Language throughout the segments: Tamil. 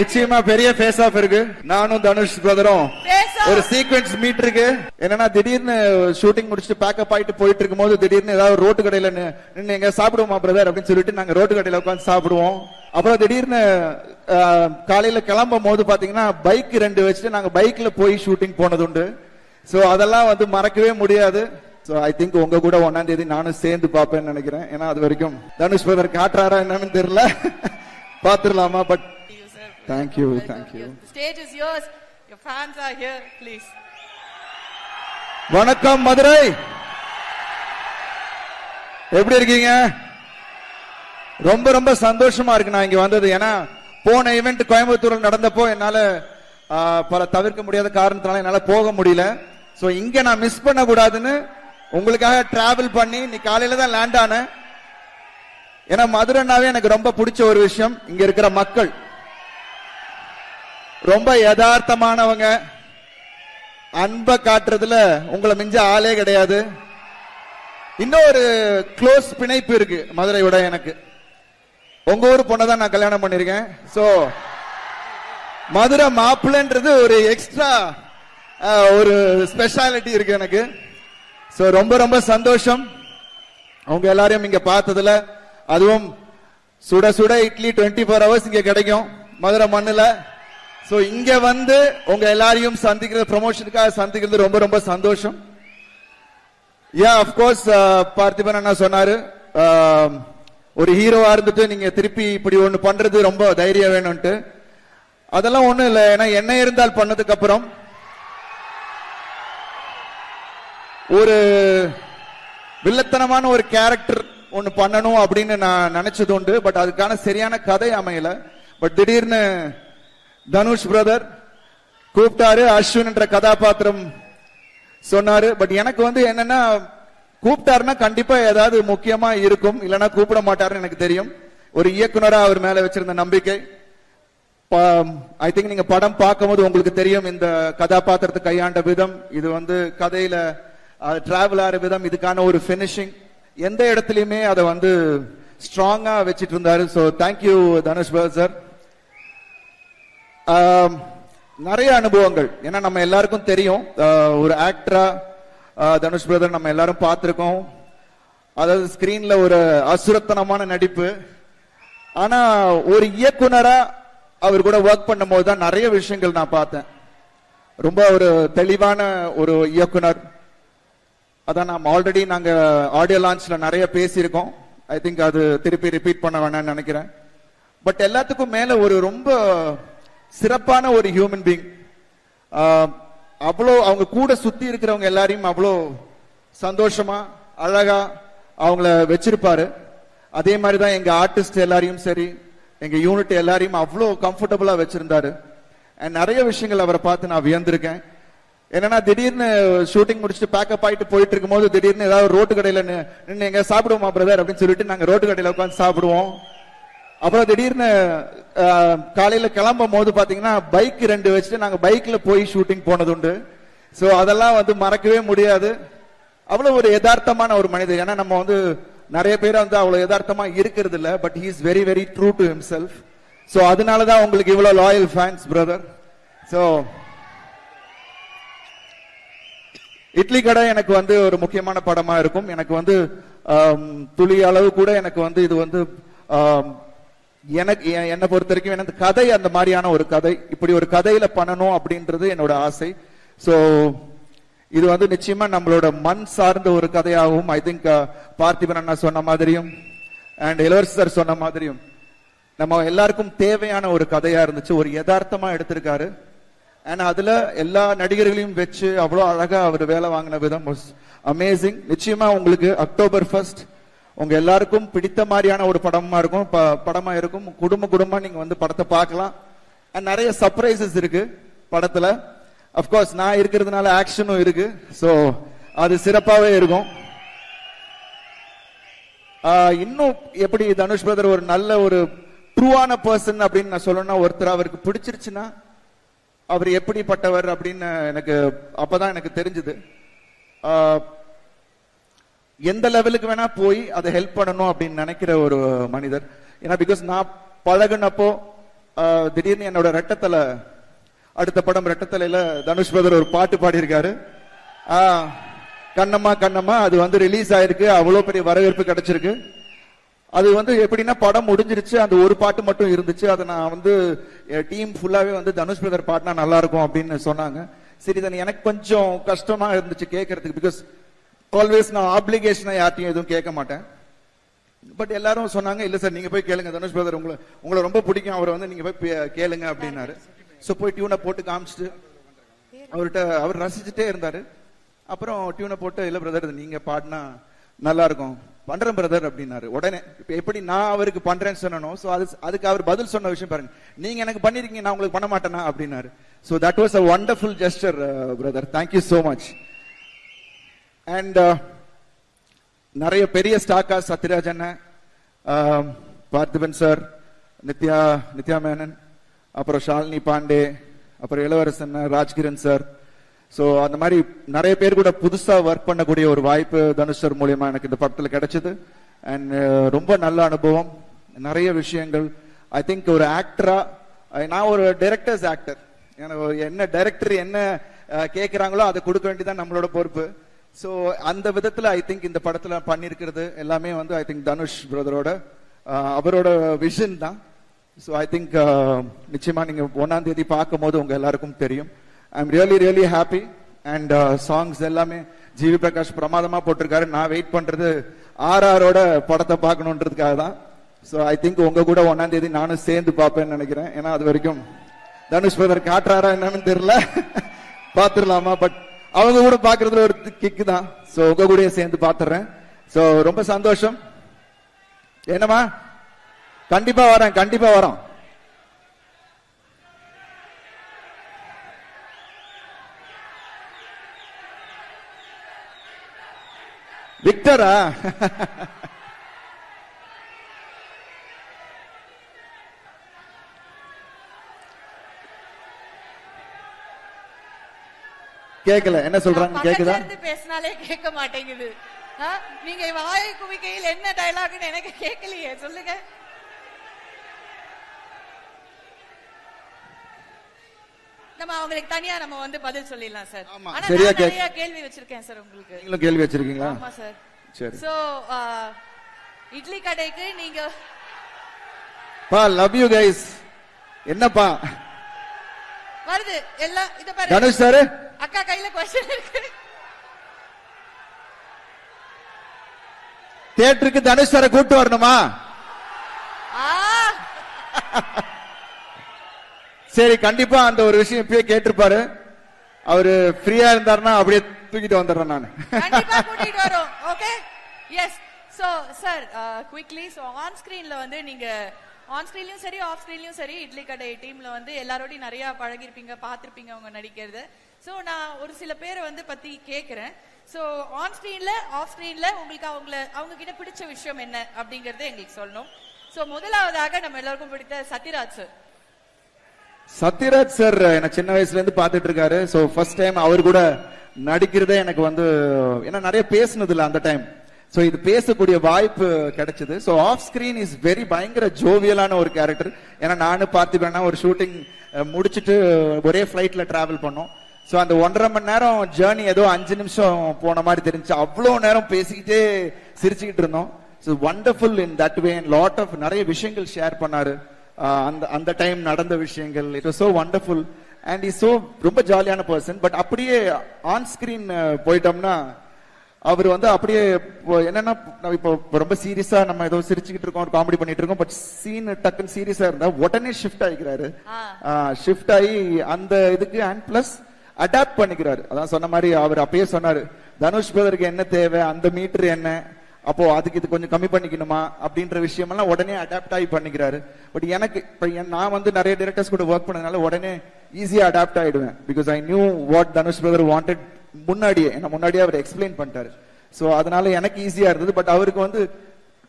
நிச்சயமா பெரிய ஃபேஸ் ஆஃப் இருக்கு. நானும் தனுஷ் பிரதரும். ஒரு சீக்வென்ஸ் மீட் இருக்கு. என்னன்னா திடீர்னு ஷூட்டிங் முடிச்சுட்டு பேக்கப் ஆயிட்டு போயிட்டு இருக்கும்போது திடீர்னு ஏதாவது ரோட்டு கடையில நி- நின்னு எங்க சாப்பிடுவோமா பிரதர் அப்படின்னு சொல்லிட்டு நாங்க ரோட்டு கடையில உட்காந்து சாப்பிடுவோம். அப்புறம் திடீர்னு காலையில கிளம்பும் போது பாத்தீங்கன்னா பைக் ரெண்டு வச்சுட்டு நாங்க பைக்ல போய் ஷூட்டிங் போனது உண்டு. சோ அதெல்லாம் வந்து மறக்கவே முடியாது. சோ ஐ திங்க் உங்க கூட ஒன்னாம் தேதி நானும் சேர்ந்து பாப்பேன்னு நினைக்கிறேன். ஏன்னா அது வரைக்கும் தனுஷ் பிரதர் காட்டுறாரா என்னன்னு தெரியல. பாத்துடலாமா but. Thank you thank you stage is yours. Your fans are here. Please. வணக்கம் மதுரை எப்படி இருக்கீங்க ரொம்ப ரொம்ப சந்தோஷமா இருக்கு நான் இங்க வந்தது ஏன்னா போன ஈவெண்ட் கோயம்புத்தூர்ல நடந்தப்போ என்னால பல தவிர்க்க முடியாத காரணத்தினால என்னால போக முடியல சோ இங்க நான் மிஸ் பண்ண கூடாதுன்னு உங்களுக்காக டிராவல் பண்ணி நீ காலையில தான் லேண்ட் ஆனேன் ஏன்னா மதுரைனாவே எனக்கு ரொம்ப பிடிச்ச ஒரு விஷயம். இங்க இருக்கிற மக்கள். ரொம்ப யதார்த்தமானவங்க. அன்பை காட்டுறதுல உங்களை மிஞ்ச ஆளே கிடையாது. இன்னொரு க்ளோஸ் பிணைப்பு இருக்கு மதுரையோட எனக்கு. உங்க ஊர் பொண்ணை தான் நான் கல்யாணம் பண்ணிருக்கேன் சோ மதுரை மாப்பிள்ளைன்றது ஒரு எக்ஸ்ட்ரா ஒரு ஸ்பெஷாலிட்டி இருக்கு எனக்கு. சோ ரொம்ப ரொம்ப சந்தோஷம். அவங்க எல்லாரையும் இங்க பார்த்ததுல. அதுவும் சுட சுட இட்லி 24 ஃபோர் ஹவர்ஸ் இங்க கிடைக்கும். மதுரை மண்ணுல. சோ இங்க வந்து உங்க எல்லாரையும் சந்திக்கிறது ப்ரமோஷனுக்காக சந்திக்கிறது ரொம்ப ரொம்ப சந்தோஷம். யா அப்கோர்ஸ் uh, பார்த்திபன் அண்ணா சொன்னாரு. Um, ஒரு ஹீரோவா இருந்துட்டு நீங்க திருப்பி இப்படி ஒண்ணு பண்றது ரொம்ப தைரியம் வேணும்ட்டு அதெல்லாம் ஒண்ணும் இல்லை. ஏன்னா என்ன இருந்தால் பண்ணதுக்கு அப்புறம். ஒரு வில்லத்தனமான ஒரு கேரக்டர் ஒன்னு பண்ணணும் அப்படின்னு நான் நினைச்சது உண்டு பட் அதுக்கான சரியான கதை அமையல. பட் திடீர்னு தனுஷ் பிரதர் கூப்பிட்டாரு அஸ்வின் என்ற கதாபாத்திரம் சொன்னாரு. பட் எனக்கு வந்து என்னன்னா கூப்பிட்டாருன்னா கண்டிப்பா ஏதாவது முக்கியமா இருக்கும். இல்லைன்னா கூப்பிட மாட்டாருன்னு எனக்கு தெரியும். ஒரு இயக்குனரா அவர் மேல வச்சிருந்த நம்பிக்கை. ஐ திங்க் நீங்க படம் பார்க்கும்போது உங்களுக்கு தெரியும் இந்த கதாபாத்திரத்தை கையாண்ட விதம். இது வந்து கதையில டிராவல் ஆற விதம். இதுக்கான ஒரு ஃபினிஷிங் எந்த இடத்துலயுமே அதை வந்து ஸ்ட்ராங்கா வச்சிட்டு இருந்தாரு ஸோ தேங்க்யூ தனுஷ் சார் நிறைய அனுபவங்கள். ஏன்னா நம்ம எல்லாருக்கும் தெரியும். Uh, ஒரு ஆக்டரா தனுஷ் பிரதர் நம்ம எல்லாரும் பார்த்துருக்கோம். அதாவது ஸ்கிரீன்ல ஒரு அசுரத்தனமான நடிப்பு. ஆனா ஒரு இயக்குனரா அவர் கூட ஒர்க் பண்ணும்போது தான் நிறைய விஷயங்கள் நான் பார்த்தேன். ரொம்ப ஒரு தெளிவான ஒரு இயக்குனர். அதான் நாம் ஆல்ரெடி நாங்க ஆடியோ லான்ச்ல நிறைய பேசியிருக்கோம். ஐ திங்க் அது திருப்பி ரிப்பீட் பண்ண வேணாம்னு நினைக்கிறேன். பட் எல்லாத்துக்கும் மேல ஒரு ரொம்ப சிறப்பான ஒரு ஹியூமன் பீங் அவ்வளோ அவங்க கூட சுத்தி இருக்கிறவங்க எல்லாரையும் அவ்வளோ சந்தோஷமா அழகா அவங்கள வச்சிருப்பாரு. அதே மாதிரி தான் எங்க ஆர்டிஸ்ட் எல்லாரையும் சரி எங்க யூனிட் எல்லாரையும் அவ்வளோ கம்ஃபர்டபுளா வச்சிருந்தாரு. நிறைய விஷயங்கள் அவரை பார்த்து நான் வியந்திருக்கேன். என்னன்னா திடீர்னு ஷூட்டிங் முடிச்சுட்டு பேக்கப் ஆயிட்டு போயிட்டு இருக்கும்போது திடீர்னு ஏதாவது ரோட்டு கடையில நின்று எங்க சாப்பிடுவோமா பிரதர் அப்படின்னு சொல்லிட்டு நாங்க ரோட்டு கடையில உட்காந்து சாப்பிடுவோம். அப்புறம் திடீர்னு காலையில கிளம்பும் போது பாத்தீங்கன்னா பைக் ரெண்டு வச்சுட்டு நாங்க பைக்ல போய் ஷூட்டிங் போனது உண்டு. ஸோ அதெல்லாம் வந்து மறக்கவே முடியாது. அவ்வளவு ஒரு யதார்த்தமான ஒரு மனிதர். ஏன்னா நம்ம வந்து நிறைய பேர் வந்து அவ்வளவு யதார்த்தமா இருக்கிறது இல்ல but he is very very true to himself so அதனாலதான் உங்களுக்கு இவ்வளவு loyal fans brother so Idli Kadai எனக்கு வந்து ஒரு முக்கியமான படமா இருக்கும். எனக்கு வந்து துளி அளவு கூட எனக்கு வந்து இது வந்து எனக்கு என்னை பொறுத்த வரைக்கும் எனக்கு கதை அந்த மாதிரியான ஒரு கதை. இப்படி ஒரு கதையில பண்ணணும் அப்படின்றது என்னோட ஆசை. ஸோ இது வந்து நிச்சயமா நம்மளோட மண் சார்ந்த ஒரு கதையாகவும் ஐ திங்க் பார்த்திபன் அண்ணா சொன்ன மாதிரியும் அண்ட் இளவரசர் சொன்ன மாதிரியும் நம்ம எல்லாருக்கும் தேவையான ஒரு கதையா இருந்துச்சு. ஒரு யதார்த்தமா எடுத்திருக்காரு. அண்ட் அதுல எல்லா நடிகர்களையும் வச்சு அவ்வளவு அழகா அவர் வேலை வாங்கின விதம் அமேசிங் நிச்சயமா உங்களுக்கு அக்டோபர் ஃபர்ஸ்ட் உங்க எல்லாருக்கும் பிடித்த மாதிரியான ஒரு படமா இருக்கும் ப- படமா இருக்கும். குடும்ப குடும்பமா நீங்க வந்து படத்தை பார்க்கலாம். அண்ட் நிறைய சர்ப்ரைசஸ் இருக்கு படத்துல. அப்கோர்ஸ் நான் இருக்கிறதுனால ஆக்ஷனும் இருக்கு. ஸோ அது சிறப்பாகவே இருக்கும். இன்னும் எப்படி தனுஷ் பிரதர் ஒரு நல்ல ஒரு ட்ரூவான பர்சன் அப்படின்னு நான் சொல்லணும்னா ஒருத்தர் அவருக்கு பிடிச்சிருச்சுன்னா அவர் எப்படிப்பட்டவர் அப்படின்னு எனக்கு அப்பதான் எனக்கு தெரிஞ்சது. எந்த லெவலுக்கு வேணா போய் அதை ஹெல்ப் பண்ணணும் அப்படின்னு நினைக்கிற ஒரு மனிதர். ஏன்னா பிகாஸ் நான் பழகுனப்போ திடீர்னு என்னோட ரெட்டத்தலை அடுத்த படம் ரெட்டத்தலையில தனுஷ் பிரதர் ஒரு பாட்டு பாடியிருக்காரு. கண்ணம்மா கண்ணம்மா அது வந்து ரிலீஸ் ஆயிருக்கு. அவ்வளோ பெரிய வரவேற்பு கிடைச்சிருக்கு. அது வந்து எப்படின்னா படம் முடிஞ்சிருச்சு அந்த ஒரு பாட்டு மட்டும் இருந்துச்சு. அதை நான் வந்து டீம் ஃபுல்லாகவே வந்து தனுஷ் பிரதர் பாடினா நல்லா இருக்கும் அப்படின்னு சொன்னாங்க. சரி தானே எனக்கு கொஞ்சம் கஷ்டமா இருந்துச்சு கேட்கறதுக்கு பிகாஸ் ஆல்வேஸ் நான் ஆப்ளிகேஷனை யார்ட்டையும் எதுவும் கேட்க மாட்டேன். பட் எல்லாரும் சொன்னாங்க இல்ல சார் நீங்க போய் கேளுங்க தனுஷ் பிரதர் உங்களை உங்களை ரொம்ப பிடிக்கும். அவரை வந்து நீங்க போய் கேளுங்க அப்படின்னாரு. ஸோ போய் டியூனை போட்டு காமிச்சிட்டு அவர்கிட்ட அவர் ரசிச்சுட்டே இருந்தாரு. அப்புறம் டியூனை போட்டு இல்ல பிரதர் நீங்க பாடினா நல்லா இருக்கும் பண்றேன் பிரதர் அப்படின்னாரு. உடனே இப்போ எப்படி நான் அவருக்கு பண்றேன்னு சொன்னனோ ஸோ அது அதுக்கு அவர் பதில் சொன்ன விஷயம் பாருங்க. நீங்க எனக்கு பண்ணிருக்கீங்க நான் உங்களுக்கு பண்ண மாட்டேனா? அப்படின்னாரு. So that was a wonderful gesture brother thank you so much and நிறைய பெரிய ஸ்டாக்கா சத்யராஜ் அண்ணன் um, பார்த்திபன் சார் நித்யா நித்யா மேனன் அப்புறம் ஷாலினி பாண்டே அப்புறம் இளவரசன் ராஜ்கிரண் சார் சோ அந்த மாதிரி நிறைய பேர் கூட புதுசா ஒர்க் பண்ணக்கூடிய ஒரு வாய்ப்பு தனுஷர் மூலியமா எனக்கு இந்த படத்துல கிடைச்சது. அண்ட் uh, ரொம்ப நல்ல அனுபவம். நிறைய விஷயங்கள். ஐ திங்க் ஒரு ஆக்டரா நான் ஒரு டைரக்டர்ஸ் ஆக்டர் எனக்கு என்ன டைரக்டர் என்ன கேட்குறாங்களோ அதை கொடுக்க வேண்டியதான் நம்மளோட பொறுப்பு. ஸோ அந்த விதத்தில் ஐ திங்க் இந்த படத்தில் பண்ணியிருக்கிறது எல்லாமே வந்து ஐ திங்க் தனுஷ் பிரதரோட அவரோட விஷன் தான். ஸோ ஐ திங்க் நிச்சயமா நீங்க ஒன்னாம் தேதி பார்க்கும் போது உங்க எல்லாருக்கும் தெரியும். I am really really happy and songs எல்லாமே ஜிவி பிரகாஷ் பிரமாதமா போட்டிருக்காரு. நான் வெயிட் பண்றது ஆர்ஆரோட படத்தை பார்க்கணுன்றதுக்காக தான். ஸோ ஐ திங்க் உங்க கூட ஒன்னாம் தேதி நானும் சேர்ந்து பார்ப்பேன்னு நினைக்கிறேன். ஏன்னா அது வரைக்கும் தனுஷ் பிரதர் காட்டுறாரா என்னன்னு தெரியல. பார்த்துடலாமா? பட் அவங்க கூட பாக்குறதுல ஒரு கிக்கு தான். ஸோ உங்க கூட சேர்ந்து பார்த்துறேன். ஸோ ரொம்ப சந்தோஷம். என்னமா கண்டிப்பா வரேன் கண்டிப்பா வரோம் விக்டரா? கேக்கல. என்ன சொல்றாங்க கேக்குதா? பேசினாலே கேட்க மாட்டேங்குது? நீங்க வாயை குவிக்கையில் என்ன டயலாக்னு எனக்கு கேட்கலையே. சொல்லுங்க. நம்ம அவங்களுக்கு தனியா நம்ம வந்து பதில் சொல்லிடலாம் சார். ஆனா சரியா நான் கேக்- நிறைய கேள்வி வச்சிருக்கேன் சார் உங்களுக்கு. நீங்களும் கேள்வி வச்சிருக்கீங்களா? ஆமா சார். சரி. சோ இட்லி கடைக்கு நீங்க பா லவ் யூ கைஸ் என்னப்பா? வருது. எல்லாம் இத பாரு. தனுஷ் சாரு? அக்கா கையில கொஸ்டின் இருக்கு. தியேட்டருக்கு தனுஷ் சாரை கூட்டு வரணுமா? ஆ. சரி கண்டிப்பா அந்த ஒரு விஷயம் இப்பயே கேட்டிருப்பாரு. அவரு ஃப்ரீயா இருந்தாருன்னா அப்படியே தூக்கிட்டு வந்துடுறேன் நான். கண்டிப்பா கூட்டிட்டு வரோம் okay yes so sir quickly so on ஸ்கிரீன்ல வந்து நீங்க ஆன் ஸ்கிரீன்லயும் சரி ஆஃப் ஸ்கிரீன்லயும் சரி இட்லி கடை டீம்ல வந்து எல்லாரோடையும் நிறைய பழகிருப்பீங்க பார்த்திருப்பீங்க அவங்க நடிக்கிறது. சோ நான் ஒரு சில பேரை வந்து பத்தி கேக்குறேன். சோ ஆன் ஸ்கிரீன்ல ஆஃப் ஸ்கிரீன்ல உங்களுக்கு அவங்கள அவங்க கிட்ட பிடிச்ச விஷயம் என்ன அப்படிங்கறத எங்களுக்கு சொல்லணும். சோ முதலாவதாக நம்ம எல்லாருக்கும் பிடித்த சத்யராஜ் சார் சத்யராஜ் சார் என்ன சின்ன வயசுல இருந்து பாத்துட்டு இருக்காரு. சோ ஃபர்ஸ்ட் டைம் அவர் கூட நடிக்கிறதே எனக்கு வந்து ஏன்னா நிறைய பேசுனது இல்ல அந்த டைம் சோ இது பேசக்கூடிய வாய்ப்பு கிடைச்சது. So off screen is very பயங்கர ஜோவியலான ஒரு கேரக்டர் ஏன்னா நானும் பார்த்துப்பேன்னா ஒரு ஷூட்டிங் முடிச்சுட்டு ஒரே ஃபிளைட்ல டிராவல் பண்ணோம். சோ அந்த ஒன்றரை மணி நேரம் ஜேர்னி ஏதோ அஞ்சு நிமிஷம் போன மாதிரி தெரிஞ்சு அவ்வளோ நேரம் பேசிக்கிட்டே சிரிச்சுக்கிட்டு இருந்தோம். So wonderful in that way lot of நிறைய விஷயங்கள் ஷேர் பண்ணாரு. அந்த அந்த டைம் நடந்த விஷயங்கள். It was so wonderful and is so ரொம்ப ஜாலியான பர்சன் பட் அப்படியே ஆன் ஸ்கிரீன் போயிட்டோம்னா அவர் வந்து அப்படியே என்னன்னா இப்போ ரொம்ப சீரியஸா நம்ம ஏதோ சிரிச்சுக்கிட்டு இருக்கோம் காமெடி பண்ணிட்டு இருக்கோம் பட் சீன் டக்குன்னு சீரியஸா இருந்தா உடனே ஷிஃப்ட் ஆகிக்கிறாரு ஷிஃப்ட் ஆகி அந்த இதுக்கு அண்ட் பிளஸ் அடாப்ட் பண்ணிக்கிறாரு. அதான் சொன்ன மாதிரி அவர் அப்பயே சொன்னாரு தனுஷ் பிரதருக்கு என்ன தேவை? அந்த மீட்டர் என்ன? அப்போ அதுக்கு இது கொஞ்சம் கம்மி பண்ணிக்கணுமா அப்படின்ற விஷயமெல்லாம் உடனே அடாப்ட் ஆகி பண்ணிக்கிறாரு. பட் எனக்கு இப்ப நான் வந்து நிறைய டிரெக்டர்ஸ் கூட ஒர்க் பண்ணதுனால உடனே ஈஸியா அடாப்ட் ஆயிடுவேன். Because I knew what Dhanush brother wanted முன்னாடியே. என்ன முன்னாடியே அவர் எக்ஸ்பிளைன் பண்ணிட்டாரு. சோ அதனால எனக்கு ஈஸியா இருந்தது. பட் அவருக்கு வந்து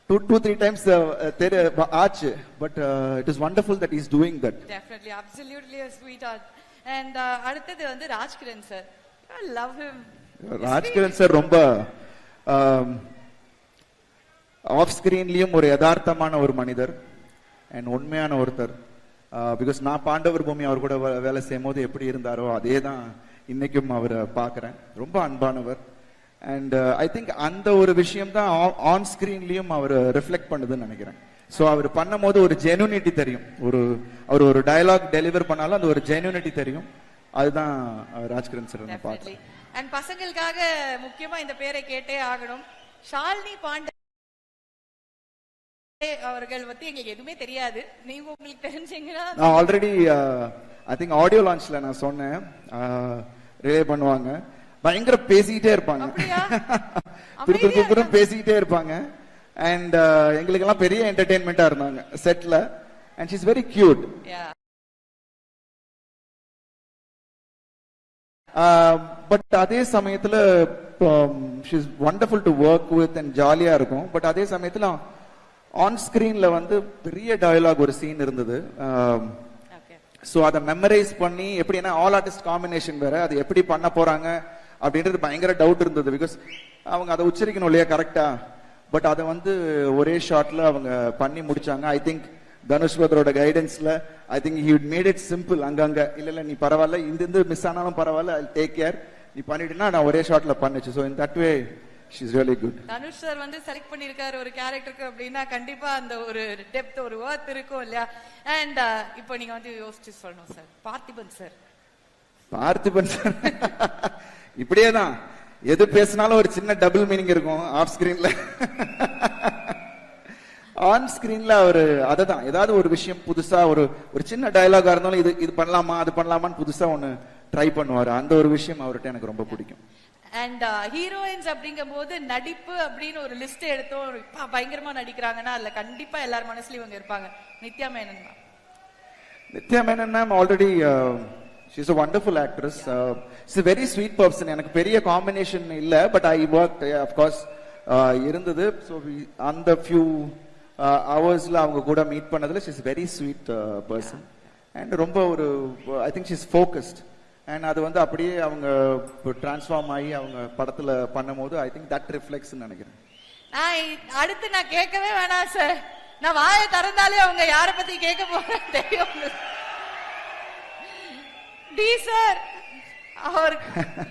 டூ டூ த்ரீ டைம்ஸ் தெரி ஆச்சு. But it is wonderful that is doing that definitely absolutely sweetheart and அடுத்தது வந்து Rajkiran sir love him Rajkiran sir ரொம்ப ஆஃப் ஸ்கிரீன்லயும் ஒரு யதார்த்தமான ஒரு மனிதர் அண்ட் உண்மையான ஒருத்தர். பிகாஸ் நான் பாண்டவர் பூமி அவர் கூட வேலை செய்யும் போது எப்படி இருந்தாரோ அதே தான் இன்னைக்கும் அவரை பார்க்குறேன். ரொம்ப அன்பானவர். அண்ட் ஐ திங்க் அந்த ஒரு விஷயம் தான் ஆன் ஸ்கிரீன்லயும் அவர் ரிஃப்ளெக்ட் பண்ணுதுன்னு நினைக்கிறேன். ஸோ அவர் பண்ணும்போது ஒரு ஜெனுனிட்டி தெரியும். ஒரு அவர் ஒரு டயலாக் டெலிவர் பண்ணாலும் அந்த ஒரு ஜெனுனிட்டி தெரியும். அதுதான் அஹ், ராஜ்கிரண் சார் பார்த்தேன் அண்ட் பசங்களுக்காக முக்கியமா இந்த பேரை கேட்டே ஆகணும். ஷாலினி பாண்டே அவர்கள் பத்தி எங்களுக்கு எதுவுமே தெரியாது. நீங்க உங்களுக்கு தெரிஞ்சீங்கன்னா நான் ஆல்ரெடி ஐ திங்க் ஆடியோ லான்ச்ல நான் சொன்னேன். ரிலே பண்ணுவாங்க. பயங்கர பேசிக்கிட்டே இருப்பாங்க? துரு துரு பேசிக்கிட்டே இருப்பாங்க. அண்ட் எங்களுக்கெல்லாம் பெரிய என்டர்டெயின்மெண்டா இருந்தாங்க. செட்ல and she's very cute. But அதே சமயத்துல she's wonderful to work with and ஜாலியா இருக்கும். பட் அதே சமயத்துல ஆன் ஸ்கிரீன்ல வந்து பெரிய டயலாக் ஒரு சீன் இருந்தது. Um. ஸோ அதை மெமரைஸ் பண்ணி எப்படின்னா ஆல் ஆர்டிஸ்ட் காம்பினேஷன் வேற அது எப்படி பண்ண போறாங்க அப்படின்றது பயங்கர டவுட் இருந்தது பிகாஸ் அவங்க அதை உச்சரிக்கணும் இல்லையா கரெக்டா பட் அதை வந்து ஒரே ஷாட்ல அவங்க பண்ணி முடிச்சாங்க. ஐ திங்க் தனுஷ் பத்ரோட கைடன்ஸ்ல I think he made it simple அங்கங்க. இல்ல இல்ல நீ பரவாயில்ல இந்த இந்த மிஸ் ஆனாலும் பரவாயில்ல ஐ டேக் கேர் நீ பண்ணிட்டுனா நான் ஒரே ஷாட்ல பண்ணுச்சு. So in that way she's really good Dhanush sir வந்து செலக்ட் பண்ணிருக்காரு ஒரு கேரக்டருக்கு அப்படின்னா கண்டிப்பா அந்த ஒரு டெப்த் ஒரு ஒர்த் இருக்கும் இல்லையா? அண்ட் இப்போ நீங்க வந்து யோசிச்சு சொல்லணும் sir Parthiban sir Parthiban sir இப்படியே தான் எது பேசினாலும் ஒரு சின்ன டபுள் மீனிங் இருக்கும் ஆஃப் ஸ்கிரீன்ல ஆன் ஸ்கிரீன்ல அவரு அததான். ஏதாவது ஒரு விஷயம் புதுசா ஒரு ஒரு சின்ன டயலாகா இருந்தாலும் இது இது பண்ணலாமா அது பண்ணலாமான்னு புதுசா ஒண்ணு ட்ரை பண்ணுவாரு. அந்த ஒரு விஷயம் அவர்கிட்ட எனக்கு ரொம்ப பிடிக்கும். அண்ட் ஹீரோயின்ஸ் அப்படிங்கும் போது நடிப்பு அப்படின்னு ஒரு லிஸ்ட் எடுத்தோம் பயங்கரமா நடிக்கிறாங்கன்னா அதுல கண்டிப்பா எல்லார் மனசுலயும் இவங்க இருப்பாங்க. Nithya Menon ma'am. Nithya Menon ma'am already she's a wonderful actress it's very sweet person எனக்கு பெரிய காம்பினேஷன் இல்ல but I work of course இருந்தது. ஸோ அந்த ஃபியூ ஹவர்ஸ்ல அவங்க கூட மீட் பண்ணதுல she's very sweet person and ரொம்ப ஒரு I think she's focused and அது வந்து அப்படியே அவங்க டிரான்ஸ்ஃபார்ம் ஆகி அவங்க படத்துல பண்ணும்போது ஐ திங்க் தட் ரிஃப்ளெக்ஸ் நினைக்கிறேன். நான் அடுத்து நான் கேட்கவே வேணாம் சார் நான் வாயை திறந்தாலே அவங்க யார பத்தி கேட்க போறேன் தெரியும். டி சார் அவர்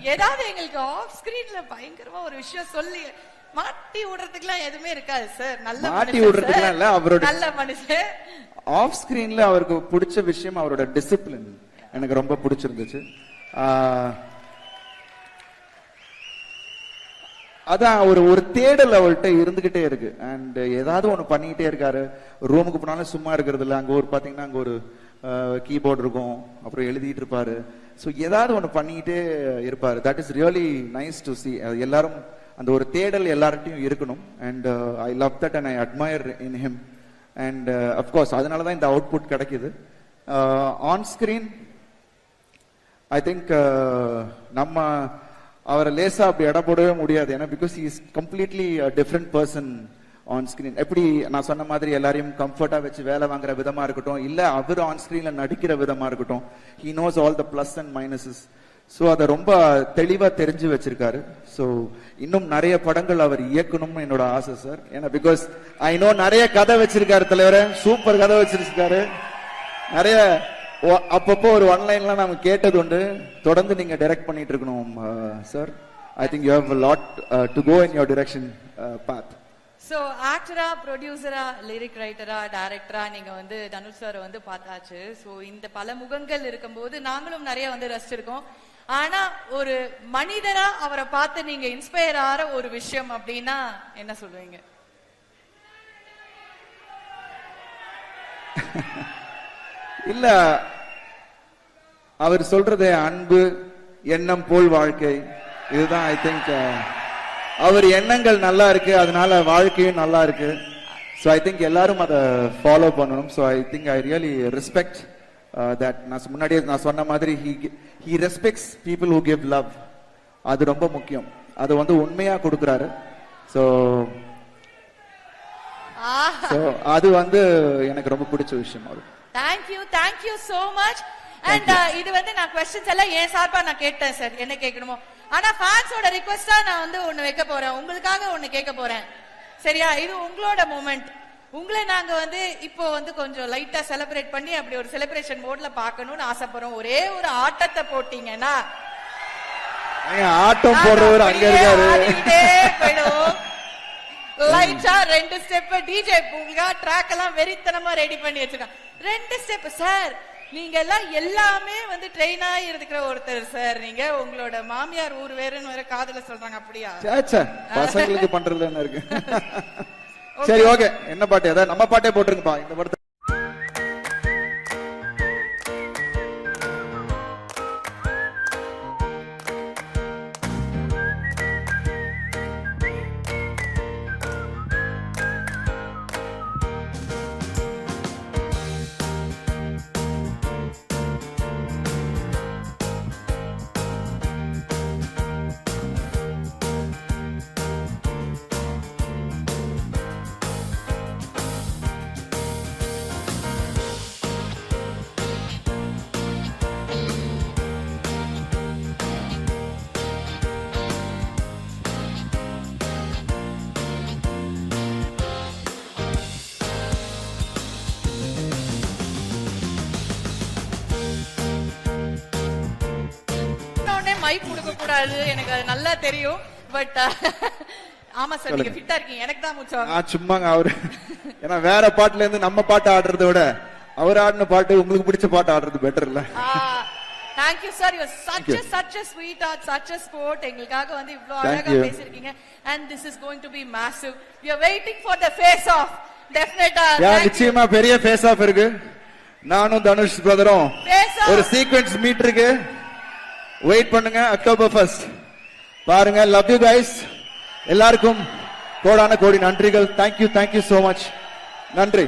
ஏதாவது எங்களுக்கு ஆஃப் ஸ்கிரீன்ல பயங்கரமா ஒரு விஷயம் சொல்லி மாட்டி விடுறதுக்குலாம் எதுவுமே இருக்காது சார் நல்ல மாட்டி விடுறதுக்குலாம். இல்ல, அவரோட- நல்ல மனுஷன். ஆஃப் ஸ்கிரீன்ல அவருக்கு பிடிச்ச விஷயம் அவரோட டிசிப்ளின் எனக்கு ரொம்ப பிடிச்சிருந்துச்சு. அதான் ஒரு ஒரு தேடல் அவள்கிட்ட இருந்துகிட்டே இருக்கு. அண்ட் ஏதாவது ஒன்று பண்ணிக்கிட்டே இருக்காரு. ரூமுக்கு போனாலும் சும்மா இருக்கிறது இல்லை. அங்கே ஒரு பார்த்தீங்கன்னா அங்கே ஒரு கீபோர்டு இருக்கும். அப்புறம் எழுதிட்டு இருப்பாரு. ஸோ ஏதாவது ஒன்று பண்ணிக்கிட்டே இருப்பாரு. That is really nice to see எல்லாரும் அந்த ஒரு தேடல் எல்லார்ட்டையும் இருக்கணும். And I love that and I admire in him and of course அதனால தான் இந்த அவுட்புட் கிடைக்குது. Uh, on screen I think uh, நம்ம அவரை லேசா அப்படி எடை போடவே முடியாது. ஏன்னா because is completely different person on screen எப்படி நான் சொன்ன மாதிரி எல்லாரையும் கம்ஃபர்ட்டா வச்சு வேலை வாங்குற விதமா இருக்கட்டும் இல்ல அவர் ஆன் ஸ்கிரீன்ல நடிக்கிற விதமா இருக்கட்டும் he knows all the plus and minuses so அதை ரொம்ப தெளிவா தெரிஞ்சு வச்சிருக்காரு. ஸோ இன்னும் நிறைய படங்கள் அவர் இயக்கணும்னு என்னோட ஆசை சார் ஏன்னா பிகாஸ் ஐ நோ நிறைய கதை வச்சிருக்காரு தலைவரை. சூப்பர் கதை வச்சிருக்காரு. நிறைய அப்பப்போ ஒரு ஒன்லைன்லாம் நாம கேட்டது உண்டு. தொடர்ந்து நீங்க டைரக்ட் பண்ணிட்டு இருக்கணும் sir I think you have lot to go in your direction path so ஆக்டரா ப்ரொடியூசரா லிரிக் ரைட்டரா டைரக்டரா நீங்க வந்து தனுஷ் சார் வந்து பார்த்தாச்சு. சோ இந்த பல முகங்கள் இருக்கும்போது நாங்களும் நிறைய வந்து ரசிச்சிருக்கோம் ஆனா ஒரு மனிதரா அவரை பார்த்து நீங்க இன்ஸ்பயர் ஆற ஒரு விஷயம் அப்படின்னா என்ன சொல்லுவீங்க? இல்ல அவர் சொல்றது அன்பு எண்ணம் போல் வாழ்க்கை. இதுதான் ஐ திங்க் அவர் எண்ணங்கள் நல்லா இருக்கு அதனால வாழ்க்கையும் நல்லா இருக்கு. ஸோ ஐ திங்க் எல்லாரும் அதை ஃபாலோ பண்ணணும். So I think I really respect that நான் முன்னாடியே நான் சொன்ன மாதிரி he he respects people who give love அது ரொம்ப முக்கியம். அது வந்து உண்மையா கொடுக்குறாரு. ஸோ ஸோ அது வந்து எனக்கு ரொம்ப பிடிச்ச விஷயம் அவர் thank you thank you so much and இது வந்து நான் கொஸ்டின்ஸ் எல்லாம் என் சார்பா நான் கேட்டேன் சார் என்ன கேட்கணுமோ. ஆனா ஃபேன்ஸோட ரிக்வெஸ்டா நான் வந்து ஒண்ணு வைக்க போறேன். உங்களுக்காக ஒண்ணு கேட்க போறேன். சரியா? இது உங்களோட மூமெண்ட் உங்களை நாங்க வந்து இப்போ வந்து கொஞ்சம் லைட்டா செலிப்ரேட் பண்ணி அப்படி ஒரு செலிப்ரேஷன் மோட்ல பார்க்கணும்னு ஆசைப்படுறோம். ஒரே ஒரு ஆட்டத்தை போட்டீங்கன்னா. ஆட்டம் போடுறவர் அங்க இருக்காரு. லைட்டா ரெண்டு ஸ்டெப் டிஜே உங்களுக்கா ட்ராக் எல்லாம் வெறித்தனமா ரெடி பண்ணி வச்சிருக்கான். ரெண்டு ஸ்டெப் சார் நீங்க எல்லாம் எல்லாமே வந்து ட்ரெயின் ஆகி இருக்கிற ஒருத்தர் சார் நீங்க உங்களோட மாமியார் ஊர் வேறுன்னு வேற காதுல சொல்றாங்க அப்படியா? பசங்களுக்கு பண்றது என்ன இருக்கு? சரி ஓகே என்ன பாட்டு? ஏதாவது நம்ம பாட்டே போட்டுருங்கப்பா. இந்த படத்தை கூடாது எனக்கு அது நல்லா தெரியும். பட் ஆமா சார் நீங்க ஃபிட்டா இருக்கீங்க. எனக்கு தான் முச்சம் நான் சும்மாங்க அவரு. ஏன்னா வேற பாட்டுல இருந்து நம்ம பாட்டு ஆடுறதை விட அவர் ஆடின பாட்டு உங்களுக்கு பிடிச்ச பாட்டு ஆடுறது பெட்டர் இல்ல. Thank you sir you such you. Such sweet heart such sport எங்களுக்காக வந்து இவ்ளோ Thank அழகா. பேசிருக்கீங்க and this is going to be massive you are waiting for the face off டெஃபினட்டா யா நிச்சயமா பெரிய ஃபேஸ் ஆஃப் இருக்கு. நானும் தனுஷ் பிரதரும் Face off. ஒரு சீக்வென்ஸ் மீட் இருக்கு. வெயிட் பண்ணுங்க அக்டோபர் ஃபர்ஸ்ட் பாருங்க லவ் யூ கைஸ் எல்லாருக்கும் கோடான கோடி நன்றிகள். தேங்க்யூ தேங்க்யூ சோ மச் நன்றி.